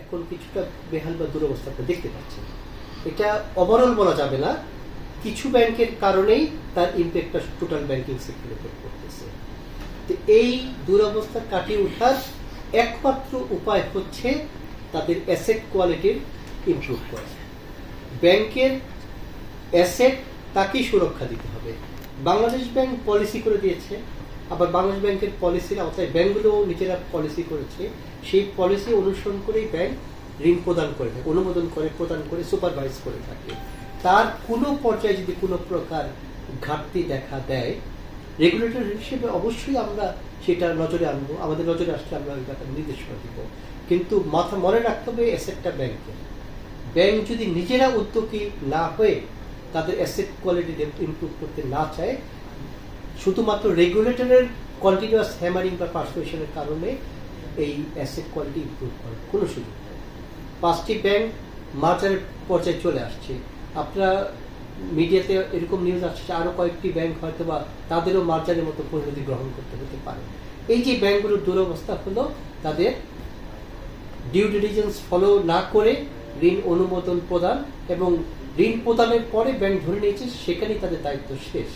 এখন কিছুটা বেহাল বা দুরবস্থা আপনি দেখতে পাচ্ছেন এটা ওভারঅল বলা যাবে না। কিছু ব্যাংকের কারণেই তার ইম্প্যাক্টটা টোটাল ব্যাংকিং সেক্টরের উপর পড়তেছে তো এই দুরবস্থা কাটিয়ে ওঠার একমাত্র উপায় হচ্ছে তাদের অ্যাসেট কোয়ালিটির ইমপ্রুভ করা। ব্যাংকের অ্যাসেট তাকেই সুরক্ষা দিতে হবে। বাংলাদেশ ব্যাংক পলিসি করে দিয়েছে। আবার বাংলাদেশ ব্যাংকের পলিসির আওতায় ব্যাংকগুলো নিজেরা পলিসি করেছে। সেই পলিসি অনুসরণ করেই ব্যাংক ঋণ প্রদান করে থাকে, অনুমোদন করে, প্রদান করে, সুপারভাইজ করে থাকে। তার কোনো পর্যায়ে যদি কোনো প্রকার ঘাটতি দেখা দেয়, রেগুলেটর হিসেবে অবশ্যই আমরা সেটা নজরে আনব, আমাদের নজরে আসলে আমরা ওই ব্যাপারে নির্দেশনা দিব। কিন্তু মাথা মনে রাখতে হবে অ্যাসেটটা ব্যাংকের। ব্যাংক যদি নিজেরা উদ্যোগী না হয়ে তাদের অ্যাসেট কোয়ালিটি ইমপ্রুভ করতে না চায় শুধুমাত্র রেগুলেটরের কন্টিনিউয়াস হ্যামারিং বা পার্সুয়েশনের কারণে এই অ্যাসেট কোয়ালিটি ইমপ্রুভ করার কোনো সুযোগ নেই। পাঁচটি ব্যাংক মার্চারের পর্যায়ে চলে আসছে। আপনারা মিডিয়াতে এরকম নিউজ আসছে আরও কয়েকটি ব্যাংক হয়তো বা তাদেরও মার্চারের মতো পরিণতি গ্রহণ করতে হতে পারে। এই যে ব্যাংকগুলোর দুরবস্থা হলো, তাদের ডিউ ডিলিজেন্স ফলো না করে ঋণ অনুমোদন প্রদান এবং ঋণ প্রদানের পরে ব্যাংক ধরে নিয়েছে, সেখানেই তাদের দায়িত্ব শেষ।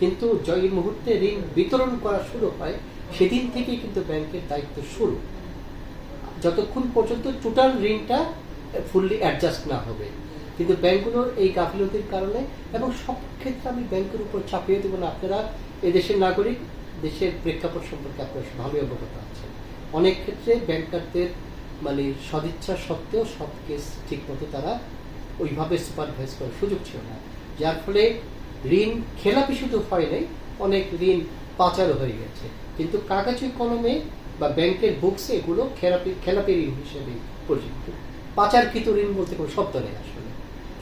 কিন্তু যে মুহূর্তে ঋণ বিতরণ করা শুরু হয়, সেদিন থেকেই কিন্তু ব্যাংকের দায়িত্ব শুরু। যতক্ষণ পর্যন্ত টোটাল ঋণটা ফুললি অ্যাডজাস্ট না হবে। কিন্তু ব্যাংকগুলোর এই গাফিলতির কারণে এবং সব ক্ষেত্রে আমি ব্যাংকের উপর চাপিয়ে দেবো না। আপনারা এদেশের নাগরিক, দেশের প্রেক্ষাপট সম্পর্কে আপনার ভালোই অবগত আছেন। অনেক ক্ষেত্রে ব্যাংকারদের মানে সদিচ্ছা সত্ত্বেও সব কেস ঠিকমতো তারা ওইভাবে সুপারভাইজ করার সুযোগ ছিল না। যার ফলে ঋণ খেলাপি শুধু হয় নাই, অনেক ঋণ পাচারও হয়ে গেছে। কিন্তু কাগজ কলমে বা ব্যাংকের বুকসে এগুলো খেলাপি খেলাপি ঋণ হিসেবে পরিচিত। পাচারকৃত ঋণ বলতে কোনো শব্দ নেই আসলে।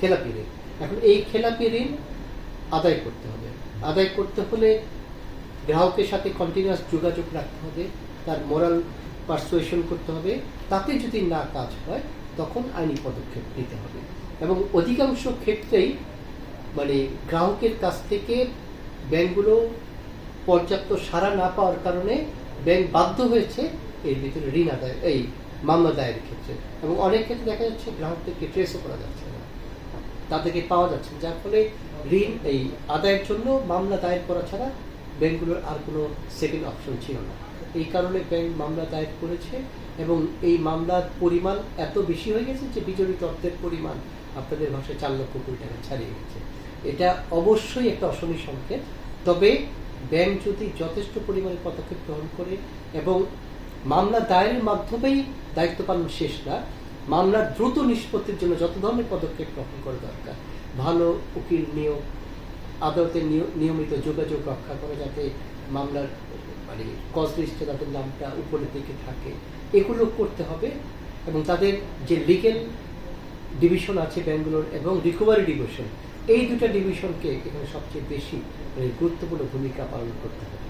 খেলাপি ঋণ। এখন এই খেলাপি ঋণ আদায় করতে হবে। আদায় করতে হলে গ্রাহকের সাথে কন্টিনিউয়াস যোগাযোগ রাখতে হবে, তার মোরাল পারসুয়েশন করতে হবে। তাতে যদি না কাজ হয়, তখন আইনি পদক্ষেপ নিতে হবে। এবং অধিকাংশ ক্ষেত্রেই মানে গ্রাহকের কাছ থেকে ব্যাংকগুলো পর্যাপ্ত সাড়া না পাওয়ার কারণে ব্যাংক বাধ্য হয়েছে এর ভিতরে ঋণ আদায় এই মামলা দায়ের ক্ষেত্রে। এবং অনেক ক্ষেত্রে দেখা যাচ্ছে গ্রাহকদেরকে ট্রেসও করা যাচ্ছে না। তাদেরকে পাওয়া যাচ্ছে যার ফলে ঋণ এই আদায়ের জন্য মামলা দায়ের করা ছাড়া ব্যাংকগুলোর আর কোনো সেকেন্ড অপশন ছিল না। এই কারণে ব্যাংক মামলা দায়ের করেছে এবং এই মামলার পরিমাণ এত বেশি হয়ে গেছে যে বিজড়িত অর্থের পরিমাণ আপনাদের ভাষায় চার লক্ষ কোটি টাকা ছাড়িয়ে গেছে। এটা অবশ্যই একটা অশনি সংকেত। তবে ব্যাংক যদি যথেষ্ট পরিমাণে পদক্ষেপ গ্রহণ করে এবং মামলা দায়েরের মাধ্যমেই দায়িত্ব পালন শেষ না মামলার দ্রুত নিষ্পত্তির জন্য যত ধরনের পদক্ষেপ গ্রহণ করা দরকার, ভালো উকিল নিয়োগ, আদালতের নিয়- নিয়মিত যোগাযোগ রক্ষা করে যাতে মামলার মানে কজ লিস্টে তাদের নামটা উপরের দিকে থাকে, এগুলো করতে হবে এবং তাদের যে লিগেল ডিভিশন আছে ব্যাঙ্গালোর এবং রিকভারি ডিভিশন এই দুটা ডিভিশনকে এখানে সবচেয়ে বেশি মানে গুরুত্বপূর্ণ ভূমিকা পালন করতে হবে।